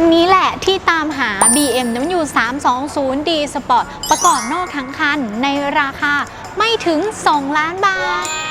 นนี้แหละที่ตามหา BMW 320D Sport ประกอบนอกทั้งคันในราคาไม่ถึง 2 ล้านบาท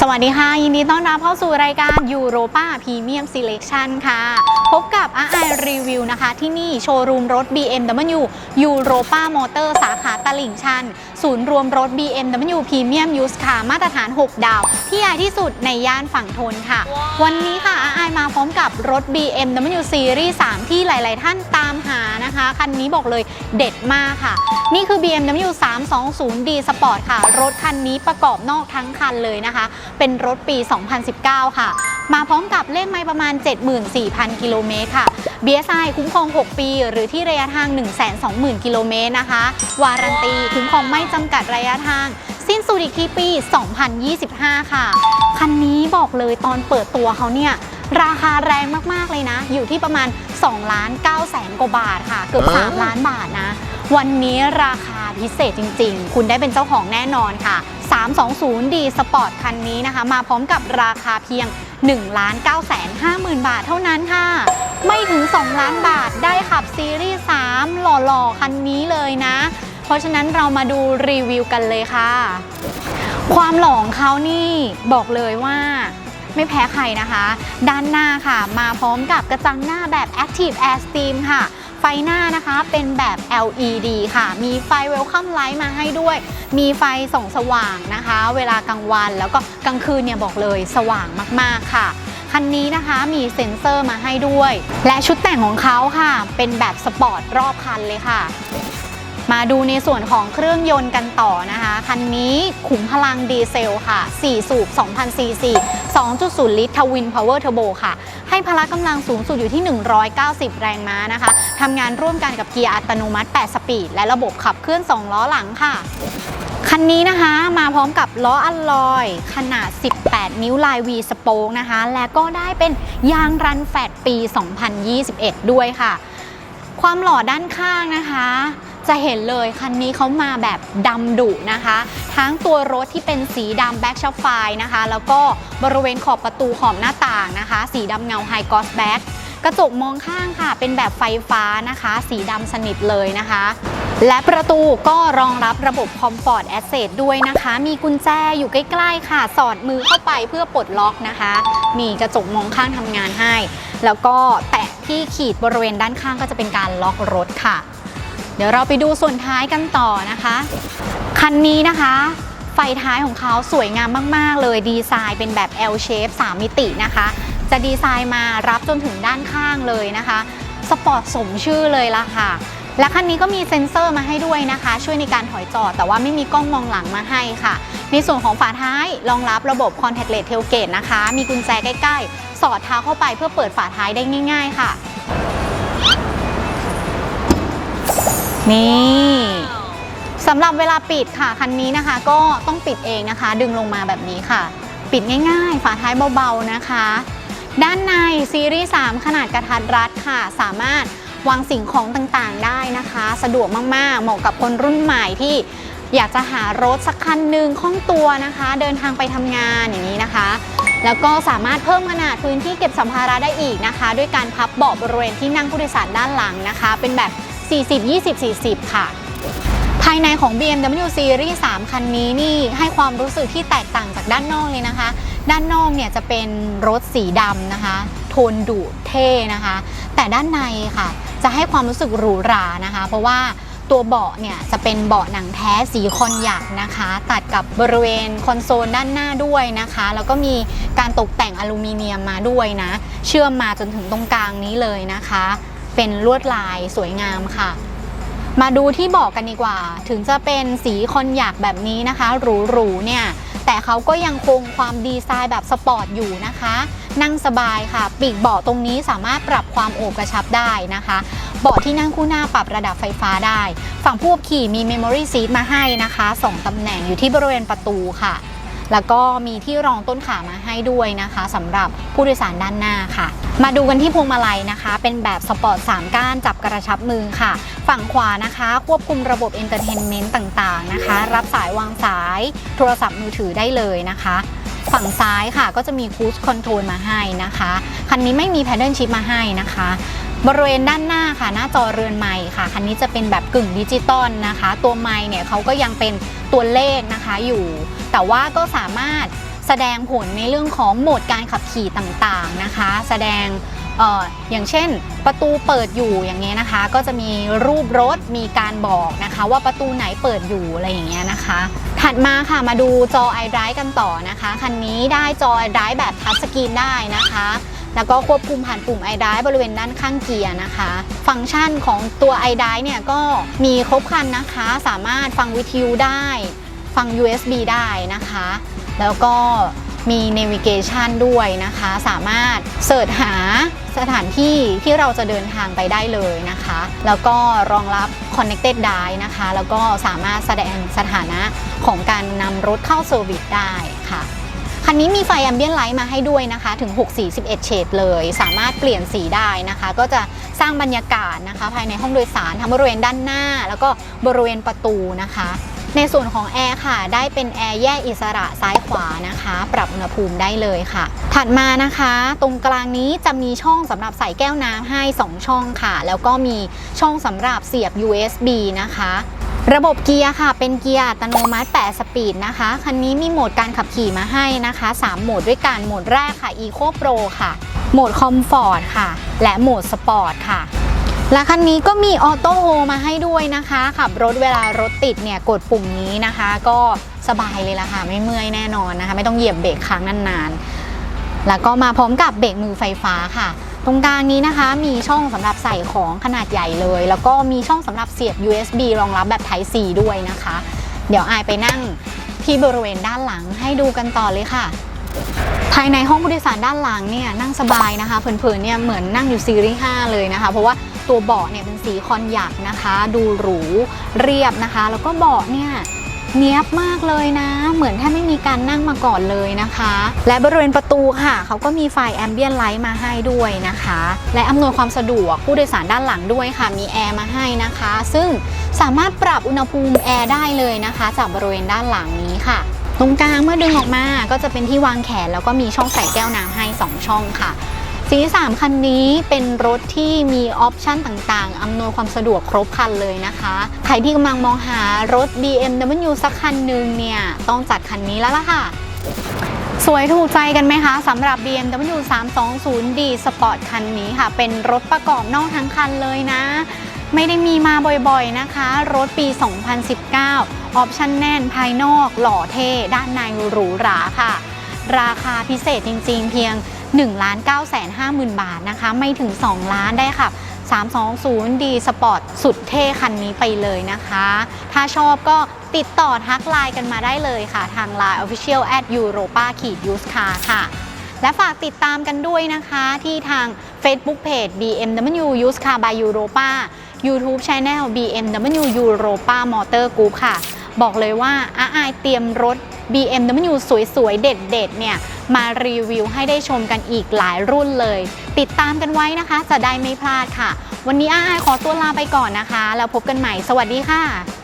สวัสดีค่ะ ยินดีต้อนรับเข้าสู่รายการ Europa Premium Selection ค่ะ พบกับอาไอรีวิวนะคะ ที่นี่โชว์รูมรถ BMW Europa Motor สาขาตลิ่งชัน ศูนย์รวมรถ BMW Premium Used Car มาตรฐาน 6 ดาว ที่ใหญ่ที่สุดในย่านฝั่งทนค่ะ วันนี้ค่ะอาไอมาพร้อมกับรถ BMW Series 3 ที่หลาย ๆ ท่านตามหานะคะ คันนี้บอกเลยเด็ดมากค่ะ นี่คือ BMW 320D Sport ค่ะ รถคันนี้ประกอบนอกทั้งคันเลยนะคะ เป็นรถปี 2019 ค่ะ มาพร้อมกับเลขไมล์ประมาณ 74,000 กิโลเมตรค่ะ BSI คุ้มครอง 6 ปี หรือที่ระยะทาง 120,000 กิโลเมตรนะคะ วารันตี คุ้มครองไม่จำกัดระยะทาง สิ้นสุดอีกที่ปี 2025 ค่ะ คันนี้บอกเลยตอนเปิดตัวเขาเนี่ย ราคาแรงมากๆเลยนะ อยู่ที่ประมาณ2ล้าน9แสนกว่าบาทค่ะ เกือบ 3 ล้านบาทนะ วันนี้ราคาพิเศษจริง ๆ คุณได้เป็นเจ้าของแน่นอนค่ะ 320D Sport คันนี้นะคะ มาพร้อมกับราคาเพียง1ล้าน9แสน5หมื่นบาทเท่านั้นค่ะ ไม่ถึง 2 ล้านบาทได้ขับซีรีส์ 3 หล่อๆ คันนี้เลยนะ เพราะฉะนั้นเรามาดูรีวิวกันเลยค่ะ ความหล่อของเขานี่บอกเลยว่าไม่แพ้ใครนะคะ ด้านหน้าค่ะ มาพร้อมกับกระจังหน้าแบบ Active Air Steam ค่ะ ไฟหน้านะคะเป็นแบบ LED ค่ะ มีไฟ Welcome Light มาให้ด้วย มีไฟส่องสว่างนะคะ เวลากลางวันแล้วก็กลางคืนเนี่ยบอกเลยสว่างมากๆค่ะคันนี้นะคะมีเซ็นเซอร์มาให้ด้วย และชุดแต่งของเขาค่ะ เป็นแบบสปอร์ตรอบคันเลยค่ะ มาดูในส่วนของเครื่องยนต์กันต่อนะคะ คันนี้ขุมพลังดีเซลค่ะ 4 สูบ2,000ซีซี2.0 ลิตรทวินพาวเวอร์เทอร์โบค่ะ ให้พละกำลังสูงสุดอยู่ที่ 190 แรงม้านะคะทำงานร่วมกันกับเกียร์อัตโนมัติ 8 สปีด และระบบขับเคลื่อน 2 ล้อหลังค่ะ คันนี้นะคะมาพร้อมกับล้ออัลลอย ขนาด 18 นิ้วลาย V สโปกนะคะ และก็ได้เป็นยางรันแฟตปี 2021 ด้วยค่ะ ความหล่อด้านข้างนะคะ จะเห็นเลยคันนี้เขามาแบบดำดุนะคะ ทั้งตัวรถที่เป็นสีดำแบ็กช็อปไฟนะคะ แล้วก็บริเวณขอบประตูขอบหน้าต่างนะคะ สีดำเงาไฮกอสแบ็กกระจกมองข้างค่ะ เป็นแบบไฟฟ้านะคะ สีดำสนิทเลยนะคะ และประตูก็รองรับระบบ Comfort Access ด้วยนะคะ มีกุญแจอยู่ใกล้ๆค่ะ สอดมือเข้าไปเพื่อปลดล็อกนะคะ มีกระจกมองข้างทำงานให้ แล้วก็แตะที่ขีดบริเวณด้านข้างก็จะเป็นการล็อกรถค่ะ เดี๋ยวเราไปดูส่วนท้ายกันต่อนะคะ คันนี้นะคะ ไฟท้ายของเขาสวยงามมาก ๆ เลยดีไซน์เป็นแบบ L shape 3 มิตินะคะ จะดีไซน์มารับจนถึงด้านข้างเลยนะคะ สปอร์ตสมชื่อเลยละค่ะ และคันนี้ก็มีเซ็นเซอร์มาให้ด้วยนะคะ ช่วยในการถอยจอด แต่ว่าไม่มีกล้องมองหลังมาให้ค่ะ ในส่วนของฝาท้ายรองรับระบบ contactless tailgate นะคะ มีกุญแจใกล้ ๆ สอดเท้าเข้าไปเพื่อเปิดฝาท้ายได้ง่าย ๆ ค่ะ นี่สำหรับเวลาปิดค่ะคันนี้นะคะ ก็ต้องปิดเองนะคะ ดึงลงมาแบบนี้ค่ะ ปิดง่าย ๆ ฝาท้ายเบาๆนะคะ ด้านในซีรีส์ 3 ขนาดกระทัดรัดค่ะ สามารถวางสิ่งของต่างๆได้นะคะ สะดวกมากๆ เหมาะกับคนรุ่นใหม่ที่อยากจะหารถสักคันหนึ่งคล่องตัวนะคะ เดินทางไปทำงานอย่างนี้นะคะ แล้วก็สามารถเพิ่มขนาดพื้นที่เก็บสัมภาระได้อีกนะคะ ด้วยการพับเบาะบริเวณที่นั่งผู้โดยสารด้านหลังนะคะ เป็นแบบ 40 20 40 ค่ะ ภายในของ BMW Series 3 คันนี้นี่ให้ความรู้สึกที่แตกต่างจากด้านนอกเลยนะคะ ด้านนอกเนี่ยจะเป็นรถสีดำนะคะ โทนดุเท่นะคะ แต่ด้านในค่ะ จะให้ความรู้สึกหรูหรานะคะ เพราะว่าตัวเบาะเนี่ยจะเป็นเบาะหนังแท้สีคอนหยักนะคะ ตัดกับบริเวณคอนโซลด้านหน้าด้วยนะคะ แล้วก็มีการตกแต่งอลูมิเนียมมาด้วยนะ เชื่อมมาจนถึงตรงกลางนี้เลยนะคะ เป็นลวดลายสวยงามค่ะ มาดูที่เบอกกันดีกว่า ถึงจะเป็นสีคอนหยักแบบนี้นะคะหรูๆเนี่ยแต่เขาก็ยังคงความดีไซน์แบบสปอร์ตอยู่นะคะ นั่งสบายค่ะ ปีกเบาะตรงนี้สามารถปรับความโอบกระชับได้นะคะ เบาะที่นั่งคู่หน้าปรับระดับไฟฟ้าได้ ฝั่งผู้ขับขี่มี Memory Seat มาให้นะคะสองตำแหน่งอยู่ที่บริเวณประตูค่ะ แล้วก็มีที่รองต้นขามาให้ด้วยนะคะสำหรับผู้โดยสารด้านหน้าค่ะ มาดูกันที่พวงมาลัยนะคะ เป็นแบบสปอร์ต3ก้านจับกระชับมือค่ะ ฝั่งขวานะคะ ควบคุมระบบเอนเตอร์เทนเมนต์ต่างๆนะคะ รับสายวางสายโทรศัพท์มือถือได้เลยนะคะฝั่งซ้ายค่ะก็จะมีคูสคอนโทรลมาให้นะคะ คันนี้ไม่มีแพดเดิลชิพมาให้นะคะ บริเวณด้านหน้าค่ะ หน้าจอเรือนไมค์ค่ะ คันนี้จะเป็นแบบกึ่งดิจิตอลนะคะ ตัวไมค์เนี่ยเขาก็ยังเป็นตัวเลขนะคะอยู่ แต่ว่าก็สามารถแสดงผลในเรื่องของโหมดการขับขี่ต่างๆนะคะ แสดงอออย่างเช่น ประตูเปิดอยู่อย่างเงี้ยนะคะ ก็จะมีรูปรถมีการบอกนะคะ ว่าประตูไหนเปิดอยู่อะไรอย่างเงี้ยนะคะ ถัดมาค่ะมาดูจอ iDrive กันต่อนะคะ คันนี้ได้จอ iDrive แบบทัชสกรีนได้นะคะ แล้วก็ควบคุมผ่านปุ่ม iDrive บริเวณด้านข้างเกียร์นะคะ ฟังก์ชันของตัว iDrive เนี่ยก็มีครบครันนะคะ สามารถฟังวิทยุได้ ฟัง USB ได้นะคะ แล้วก็มี navigation ด้วยนะคะ สามารถเสิร์ชหาสถานที่ที่เราจะเดินทางไปได้เลยนะคะ แล้วก็รองรับ connected drive นะคะ แล้วก็สามารถแสดงสถานะของการนำรถเข้าเซอร์วิสได้ค่ะ คันนี้มีไฟแอมเบียนไลท์มาให้ด้วยนะคะ ถึง 6 สี11 เฉดเลย สามารถเปลี่ยนสีได้นะคะ ก็จะสร้างบรรยากาศนะคะ ภายในห้องโดยสารทั้งบริเวณด้านหน้า แล้วก็บริเวณประตูนะคะ ในส่วนของแอร์ค่ะ ได้เป็นแอร์แยกอิสระซ้ายขวานะคะ ปรับอุณหภูมิได้เลยค่ะ ถัดมานะคะ ตรงกลางนี้จะมีช่องสำหรับใส่แก้วน้ำให้ 2 ช่องค่ะ แล้วก็มีช่องสำหรับเสียบ USB นะคะ ระบบเกียร์ค่ะ เป็นเกียร์อัตโนมัติ 8 สปีดนะคะ คันนี้มีโหมดการขับขี่มาให้นะคะ 3 โหมดด้วยกัน โหมดแรกค่ะ Eco Pro ค่ะ โหมด Comfort ค่ะ และโหมด Sport ค่ะ และคันนี้ก็มีออโต้โฮมาให้ด้วยนะคะ ขับรถเวลารถติดเนี่ย กดปุ่มนี้นะคะ ก็สบายเลยล่ะค่ะ ไม่เมื่อยแน่นอนนะคะ ไม่ต้องเหยียบเบรกค้างนานๆ แล้วก็มาพร้อมกับเบรกมือไฟฟ้าค่ะ ตรงกลางนี้นะคะมีช่องสำหรับใส่ของขนาดใหญ่เลย แล้วก็มีช่องสำหรับเสียบ USB รองรับแบบ Type C ด้วยนะคะ เดี๋ยวอายไปนั่งที่บริเวณด้านหลังให้ดูกันต่อเลยค่ะ ภายในห้องผู้โดยสารด้านหลังเนี่ยนั่งสบายนะคะเพลินๆเนี่ยเหมือนนั่งอยู่ซีรีส์5เลยนะคะ เพราะว่าตัวเบาะเนี่ยเป็นสีคอนหยักนะคะ ดูหรูเรียบนะคะ แล้วก็เบาะเนี่ย เนี้ยบมากเลยนะ เหมือนแทบไม่มีการนั่งมาก่อนเลยนะคะ และบริเวณประตูค่ะเขาก็มีไฟแอมเบียนไลท์มาให้ด้วยนะคะ และอำนวยความสะดวกผู้โดยสารด้านหลังด้วยค่ะ มีแอร์มาให้นะคะ ซึ่งสามารถปรับอุณหภูมิแอร์ได้เลยนะคะ จากบริเวณด้านหลังนี้ค่ะตรงกลางเมื่อดึงออกมาก็จะเป็นที่วางแขนแล้วก็มีช่องใส่แก้วน้ำให้ 2 ช่องค่ะ สีสามคันนี้เป็นรถที่มีออปชันต่างๆ อำนวยความสะดวกครบคันเลยนะคะ ใครที่กำลังมองหารถ BMW สักคันหนึ่งเนี่ย ต้องจัดคันนี้แล้วล่ะค่ะ สวยถูกใจกันไหมคะสำหรับ BMW 320D Sport คันนี้ค่ะ เป็นรถประกอบนอกทั้งคันเลยนะ ไม่ได้มีมาบ่อยๆนะคะ รถปี 2019 ออปชันแน่นภายนอกหล่อเท่ ด้านในหรูหราค่ะ ราคาพิเศษจริงๆ เพียง 1 9 5 0 0 0 0 บาทนะคะ ไม่ถึง 2 ล้านได้ค่ะ 320D Sport สุดเท่คันนี้ไปเลยนะคะ ถ้าชอบก็ติดต่อทักไลน์กันมาได้เลยค่ะ ทาง Line Official at Europa ขีด Use Car ค่ะ และฝากติดตามกันด้วยนะคะที่ทาง Facebook Page BMW Used Car by Europa YouTube Channel BMW Europa Motor Group ค่ะ บอกเลยว่าอาอายเตรียมรถ BMW สวยๆ เด็ดๆ เนี่ยมารีวิวให้ได้ชมกันอีกหลายรุ่นเลย ติดตามกันไว้นะคะ จะได้ไม่พลาดค่ะ วันนี้อาอายขอตัวลาไปก่อนนะคะ แล้วพบกันใหม่ สวัสดีค่ะ